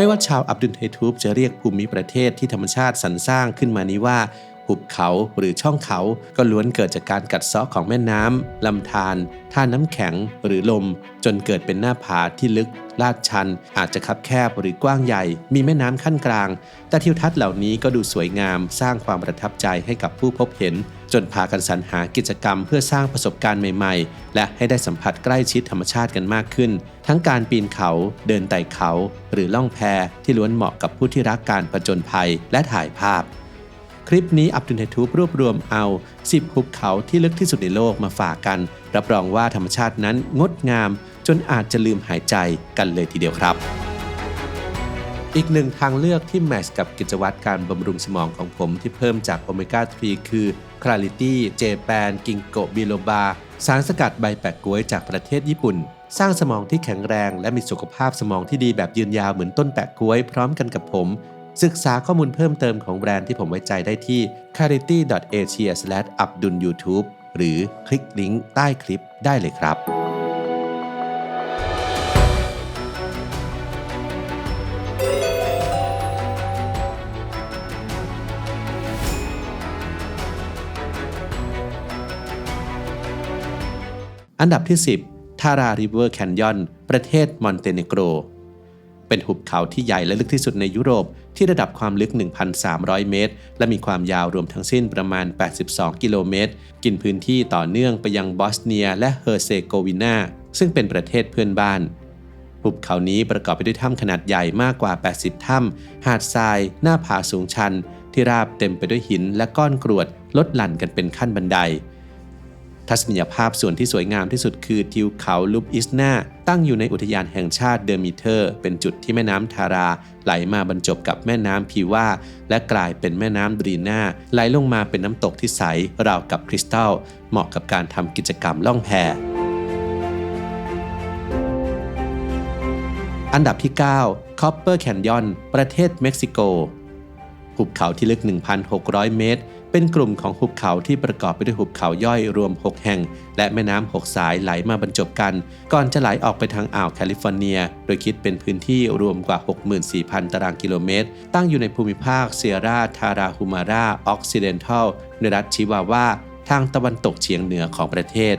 ไม่ว่าชาวอับดุลเททูบจะเรียกภูมิประเทศที่ธรรมชาติสรรสร้างขึ้นมานี้ว่า หุบเขาหรือช่องเขาก็ล้วนเกิดจากการกัดเซาะของแม่น้ำลำธารท่าน้ำแข็งหรือลม จนเกิดเป็นหน้าผาที่ลึกลาดชัน อาจจะคับแคบหรือกว้างใหญ่ มีแม่น้ำขั้นกลาง แต่ทิวทัศน์เหล่านี้ก็ดูสวยงาม สร้างความประทับใจให้กับผู้พบเห็น จนพากันสรรหากิจกรรมเพื่อสร้างประสบการณ์ใหม่ๆ และให้ได้สัมผัสใกล้ชิดธรรมชาติกันมากขึ้น ทั้งการปีนเขา เดินไต่เขา หรือล่องแพที่ล้วนเหมาะกับผู้ที่รักการผจญภัยและถ่ายภาพ คลิปนี้อับดุลเททูบรวบรวมเอา 10 หุบเขาที่ลึกที่สุดในโลกมาฝากกัน รับรองว่าธรรมชาตินั้นงดงาม จนอาจจะลืมหายใจกันเลยทีเดียวครับ อีกหนึ่งทางเลือกที่แมทช์กับกิจวัตรการบำรุงสมองของผมที่เพิ่มจากโอเมก้า 3 คือ Clarity j p a n Ginkgo biloba สารสกัดใบแปะกล้วยจากประเทศญี่ปุ่น สร้างสมองที่แข็งแรง และมีสุขภาพสมองที่ดีแบบยืนยาวเหมือนต้นแปะกล้วยพร้อมกันกับผม ศึกษาข้อมูลเพิ่มเติมของแบรนด์ที่ผมไว้ใจได้ที่ charity.asia/abdulyoutube หรือคลิกลิงก์ใต้คลิปได้เลยครับอันดับที่ 10 ทาราริเวอร์แคนยอน ประเทศมอนเตเนโกร เป็นหุบเขาที่ใหญ่และลึกที่สุดในยุโรป ที่ระดับความลึก 1,300 เมตร และมีความยาวรวมทั้งสิ้นประมาณ 82 กิโลเมตร กินพื้นที่ต่อเนื่องไปยังบอสเนียและเฮอร์เซโกวีนาซึ่งเป็นประเทศเพื่อนบ้าน หุบเขานี้ประกอบไปด้วยถ้ำขนาดใหญ่มากกว่า 80 ถ้ำ หาดทราย หน้าผาสูงชัน ที่ราบเต็มไปด้วยหินและก้อนกรวดลดหลั่นกันเป็นขั้นบันได ทัศนียภาพส่วนที่สวยงามที่สุดคือทิวเขาลูปอิสนาตั้งอยู่ในอุทยานแห่งชาติเดอร์มิเทอร์ เป็นจุดที่แม่น้ำทาราไหลมาบรรจบกับแม่น้ำพีว่า และกลายเป็นแม่น้ำดรีนาไหลลงมาเป็นน้ำตกที่ใสราวกับคริสตัล เหมาะกับการทำกิจกรรมล่องแพอันดับที่ 9 Copper Canyon ประเทศเม็กซิโก หุบเขาที่ลึก 1,600 เมตร เป็นกลุ่มของหุบเขาที่ประกอบไปด้วยหุบเขาย่อยรวม 6 แห่ง และแม่น้ำ 6 สายไหลมาบรรจบกัน ก่อนจะไหลออกไปทางอ่าวแคลิฟอร์เนีย โดยคิดเป็นพื้นที่รวมกว่า 64,000 ตารางกิโลเมตร ตั้งอยู่ในภูมิภาคเซียร่า ทาราฮูมารา ออกซิเดนทัลในรัฐชิวาวา ทางตะวันตกเฉียงเหนือของประเทศ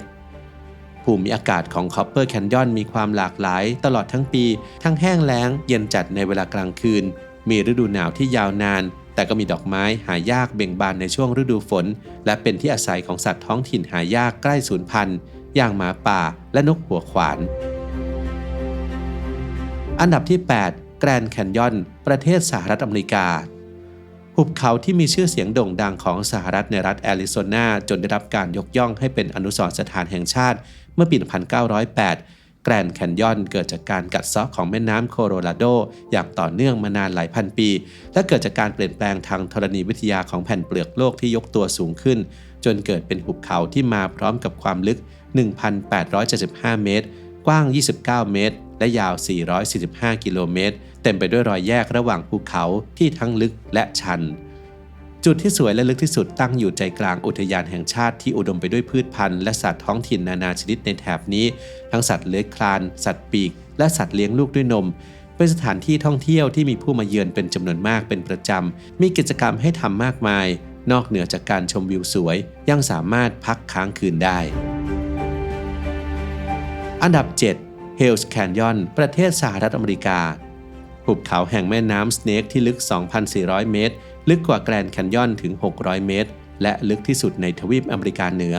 ภูมิอากาศของ Copper Canyon มีความหลากหลายตลอดทั้งปี ทั้งแห้งแล้ง เย็นจัดในเวลากลางคืน มีฤดูหนาวที่ยาวนาน แต่ก็มีดอกไม้หายากเบ่งบานในช่วงฤดูฝน และเป็นที่อาศัยของสัตว์ท้องถิ่นหายากใกล้สูญพันธุ์ อย่างหมาป่าและนกหัวขวาน อันดับที่ 8 แกรนด์แคนยอน ประเทศสหรัฐอเมริกา หุบเขาที่มีชื่อเสียงโด่งดังของสหรัฐในรัฐแอริโซนาจนได้รับการยกย่องให้เป็นอนุสรณ์สถานแห่งชาติ เมื่อปี 1908 แกรนด์แคนยอนเกิดจากการกัดเซาะของแม่น้ำโคโลราโด อย่างต่อเนื่องมานานหลายพันปี และเกิดจากการเปลี่ยนแปลงทางธรณีวิทยาของแผ่นเปลือกโลกที่ยกตัวสูงขึ้น จนเกิดเป็นหุบเขาที่มาพร้อมกับความลึก 1,875 เมตร กว้าง 29 เมตร และยาว 445 กิโลเมตร เต็มไปด้วยรอยแยกระหว่างภูเขาที่ทั้งลึกและชัน จุดที่สวยและลึกที่สุดตั้งอยู่ใจกลางอุทยานแห่งชาติที่อุดมไปด้วยพืชพันธุ์และสัตว์ท้องถิ่นนานาชนิดในแถบนี้ ทั้งสัตว์เลื้อยคลาน สัตว์ปีก และสัตว์เลี้ยงลูกด้วยนม เป็นสถานที่ท่องเที่ยวที่มีผู้มาเยือนเป็นจำนวนมากเป็นประจำ มีกิจกรรมให้ทำมากมาย นอกเหนือจากการชมวิวสวย ยังสามารถพักค้างคืนได้ อันดับ 7 Hells Canyon ประเทศสหรัฐอเมริกาหุบเขาแห่งแม่น้ำสเนกที่ลึก 2,400 เมตร ลึกกว่าแกรนด์แคนยอนถึง 600 เมตร และลึกที่สุดในทวีปอเมริกาเหนือ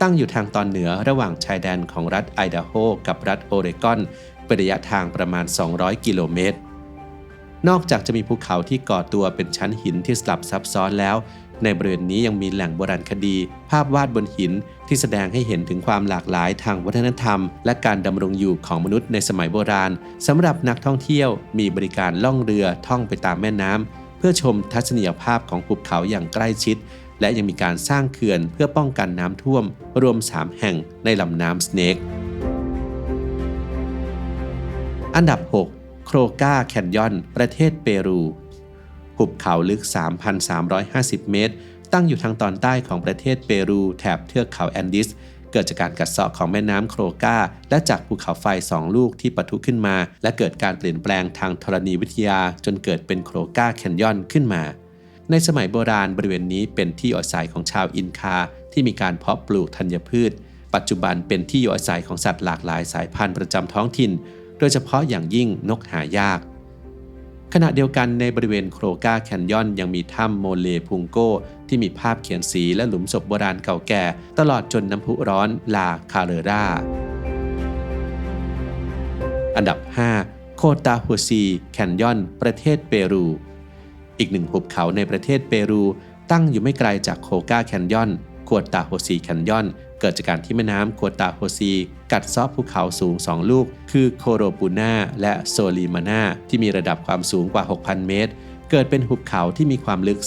ตั้งอยู่ทางตอนเหนือระหว่างชายแดนของรัฐไอดาโฮกับรัฐโอเรกอนเป็นระยะทางประมาณ 200 กิโลเมตร นอกจากจะมีภูเขาที่ก่อตัวเป็นชั้นหินที่สลับซับซ้อนแล้ว ในบริเวณนี้ยังมีแหล่งโบราณคดี ภาพวาดบนหินที่แสดงให้เห็นถึงความหลากหลายทางวัฒนธรรม และการดำรงอยู่ของมนุษย์ในสมัยโบราณสำหรับนักท่องเที่ยวมีบริการล่องเรือท่องไปตามแม่น้ำ พื่อชมทัศนียภาพของภูเขาอย่างใกล้ชิด และยังมีการสร้างเขื่อนเพื่อป้องกันน้ำท่วม รวม 3 แห่งในลำน้ำสเนกอันดับ 6 โครกาแคนยอน ประเทศเปรูหุบเขาลึก 3,350 เมตร ตั้งอยู่ทางตอนใต้ของประเทศเปรูแถบเทือกเขาแอนดิส เกิดจากการกัดเซาะของแม่น้ำโครกาและจากภูเขาไฟสองลูกที่ปะทุขึ้นมา และเกิดการเปลี่ยนแปลงทางธรณีวิทยาจนเกิดเป็นโครกาแคนยอนขึ้นมา ในสมัยโบราณบริเวณนี้เป็นที่อยู่อาศัยของชาวอินคา ที่มีการเพาะปลูกธัญพืช ปัจจุบันเป็นที่อยู่อาศัยของสัตว์หลากหลายสายพันธุ์ประจำท้องถิ่น โดยเฉพาะอย่างยิ่งนกหายาก ขณะเดียวกันในบริเวณโครกาแคนยอนยังมีถ้ำโมเลพุงโกที่มีภาพเขียนสีและหลุมศพโบราณเก่าแก่ ตลอดจนน้ำพุร้อนลาคาเรราอันดับ 5 โคตาฮัวซีแคนยอน ประเทศเปรู อีกหนึ่งหุบเขาในประเทศเปรู ตั้งอยู่ไม่ไกลจากโคกาแคนยอน โคตาโฮซีแคนยอน เกิดจากการที่แม่น้ำโคตาโฮซี กัดเซาะภูเขาสูง 2 ลูก คือโคโรปูนาและโซลีมานาที่มีระดับความสูงกว่า 6,000 เมตร เกิดเป็นหุบเขาที่มีความลึก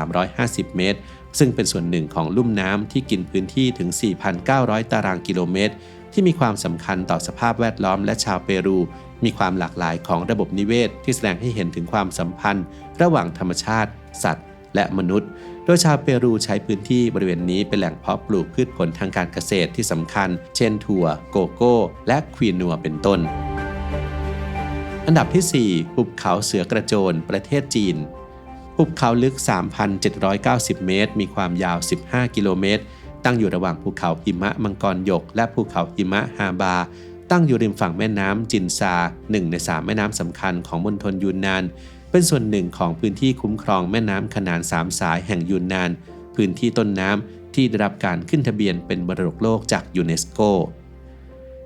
3,350 เมตร ซึ่งเป็นส่วนหนึ่งของลุ่มน้ำที่กินพื้นที่ถึง 4,900 ตารางกิโลเมตร ที่มีความสำคัญต่อสภาพแวดล้อมและชาวเปรู มีความหลากหลายของระบบนิเวศ ที่แสดงให้เห็นถึงความสัมพันธ์ ระหว่างธรรมชาติ สัตว์ และมนุษย์ โดยชาวเปรูใช้พื้นที่บริเวณนี้เป็นแหล่งเพาะปลูกพืชผลทางการเกษตรที่สำคัญ เช่นถั่ว โกโก้ และควีนัวเป็นต้น อันดับที่ 4 หุบเขาเสือกระโจน ประเทศจีน หุบเขาลึก 3,790 เมตร มีความยาว 15 กิโลเมตร ตั้งอยู่ระหว่างภูเขาหิมะมังกรหยก และภูเขาหิมะฮาบา ตั้งอยู่ริมฝั่งแม่น้ำจินซาหนึ่งในสามแม่น้ำสำคัญของมณฑลยูนนาน เป็นส่วนหนึ่งของพื้นที่คุ้มครองแม่น้ำขนานสามสายแห่งยูนนาน พื้นที่ต้นน้ำที่ได้รับการขึ้นทะเบียนเป็นมรดกโลกจากยูเนสโก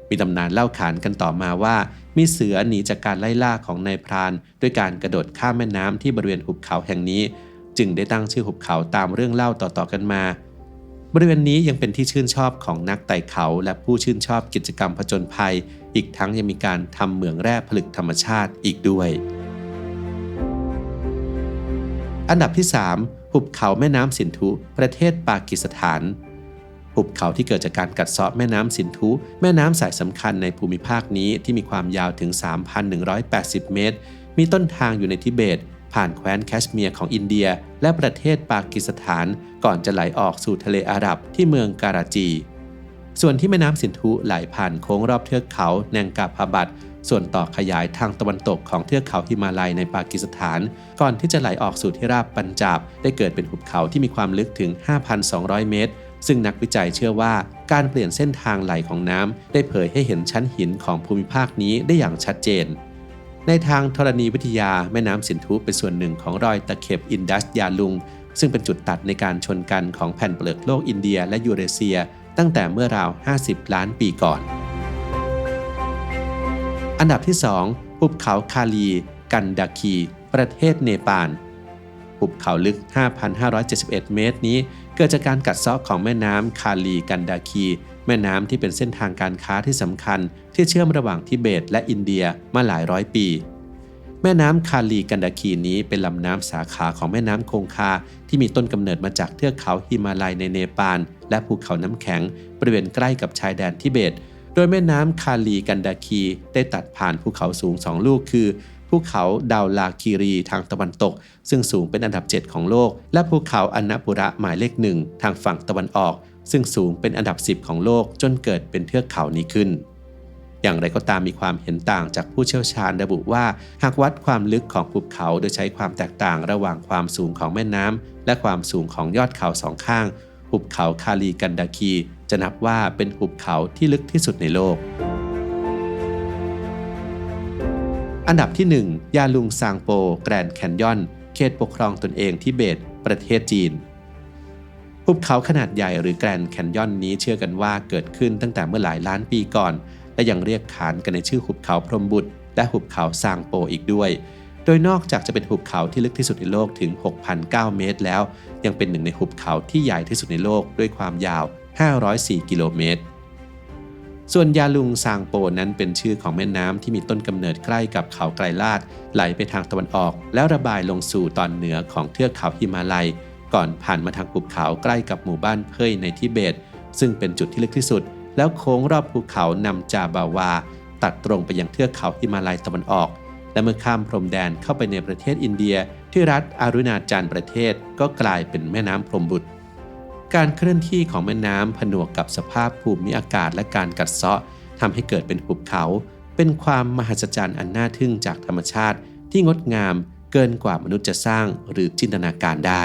มีตำนานเล่าขานกันต่อมาว่า มีเสือหนีจากการไล่ล่าของนายพราน ด้วยการกระโดดข้ามแม่น้ำที่บริเวณหุบเขาแห่งนี้ จึงได้ตั้งชื่อหุบเขาตามเรื่องเล่าต่อๆกันมาบริเวณนี้ยังเป็นที่ชื่นชอบของนักไต่เขาและผู้ชื่นชอบกิจกรรมผจญภัย อีกทั้งยังมีการทำเหมืองแร่ผลึกธรรมชาติอีกด้วย อันดับที่ 3 หุบเขาแม่น้ำสินธุ ประเทศปากีสถาน หุบเขาที่เกิดจากการกัดเซาะแม่น้ำสินธุ แม่น้ำสายสำคัญในภูมิภาคนี้ที่มีความยาวถึง 3,180 เมตร มีต้นทางอยู่ในทิเบต ผ่านแคว้นแคชเมียร์ของอินเดีย และประเทศปากีสถาน ก่อนจะไหลออกสู่ทะเลอาหรับที่เมืองการาจี ส่วนที่แม่น้ำสินธุไหลผ่านโค้งรอบเทือกเขาแนงกาพาบัต ส่วนต่อขยายทางตะวันตกของเทือกเขาฮิมาลัยในปากีสถาน ก่อนที่จะไหลออกสู่ที่ราบปัญจาบ ได้เกิดเป็นหุบเขาที่มีความลึกถึง 5,200 เมตร ซึ่งนักวิจัยเชื่อว่าการเปลี่ยนเส้นทางไหลของน้ำได้เผยให้เห็นชั้นหินของภูมิภาคนี้ได้อย่างชัดเจน ในทางธรณีวิทยาแม่น้ำสินธุเป็นส่วนหนึ่งของรอยตะเข็บอินดัสยาลุง ซึ่งเป็นจุดตัดในการชนกันของแผ่นเปลือกโลกอินเดียและยูเรเซีย ตั้งแต่เมื่อราว 50 ล้านปีก่อน อันดับที่ 2 หุบเขาคาลี กันดาคี ประเทศเนปาล หุบเขาลึก 5,571 เมตรนี้ เกิดจากการกัดเซาะของแม่น้ำคาลีกันดาคี แม่น้ำที่เป็นเส้นทางการค้าที่สำคัญ ที่เชื่อมระหว่างทิเบตและอินเดียมาหลายร้อยปีแม่น้ำคาลีกันดาคีนี้เป็นลำน้ำสาขาของแม่น้ำคงคา ที่มีต้นกำเนิดมาจากเทือกเขาฮิมาลัยในเนปาล และภูเขาน้ำแข็ง บริเวณใกล้กับชายแดนทิเบต โดยแม่น้ำคาลีกันดาคีได้ตัดผ่านภูเขาสูงสองลูกคือภูเขาดาวลาคีรีทางตะวันตก ซึ่งสูงเป็นอันดับ 7 ของโลก และภูเขาอันนปุระหมายเลขหนึ่งทางฝั่งตะวันออก ซึ่งสูงเป็นอันดับ 10 ของโลกจนเกิดเป็นเทือกเขานี้ขึ้น อย่างไรก็ตามมีความเห็นต่างจากผู้เชี่ยวชาญระบุว่า หากวัดความลึกของภูเขาโดยใช้ความแตกต่างระหว่างความสูงของแม่น้ำและความสูงของยอดเขาสองข้าง หุบเขาคาลีกันดาคีจะนับว่าเป็นหุบเขาที่ลึกที่สุดในโลก อันดับที่ 1 ยาลุงซางโป แกรนด์แคนยอน เขตปกครองตนเองทิเบต ประเทศจีน หุบเขาขนาดใหญ่หรือแกรนด์แคนยอนนี้เชื่อกันว่าเกิดขึ้นตั้งแต่เมื่อหลายล้านปีก่อน และยังเรียกขานกันในชื่อหุบเขาพรมบุตร และหุบเขาซางโปอีกด้วย โดยนอกจากจะเป็นหุบเขาที่ลึกที่สุดในโลกถึง 6,009 เมตรแล้ว ยังเป็นหนึ่งในหุบเขาที่ใหญ่ที่สุดในโลกด้วยความยาว 504 กิโลเมตร ส่วนยาลุงซางโปนั้นเป็นชื่อของแม่น้ำที่มีต้นกำเนิดใกล้กับเขาไกรลาดไหลไปทางตะวันออก แล้วระบายลงสู่ตอนเหนือของเทือกเขาฮิมาลัย ก่อนผ่านมาทางภูเขาใกล้กับหมู่บ้านเพยในทิเบต ซึ่งเป็นจุดที่ลึกที่สุด แล้วโค้งรอบภูเขานำจาบาวา ตัดตรงไปยังเทือกเขาฮิมาลัยตะวันออก และเมื่อข้ามพรมแดนเข้าไปในประเทศอินเดีย ที่รัฐอารุณาจันประเทศก็กลายเป็นแม่น้ำพรมบุตร การเคลื่อนที่ของแม่น้ำผนวกกับสภาพภูมิอากาศและการกัดเซาะทำให้เกิดเป็นหุบเขา เป็นความมหัศจรรย์อันน่าทึ่งจากธรรมชาติที่งดงามเกินกว่ามนุษย์จะสร้างหรือจินตนาการได้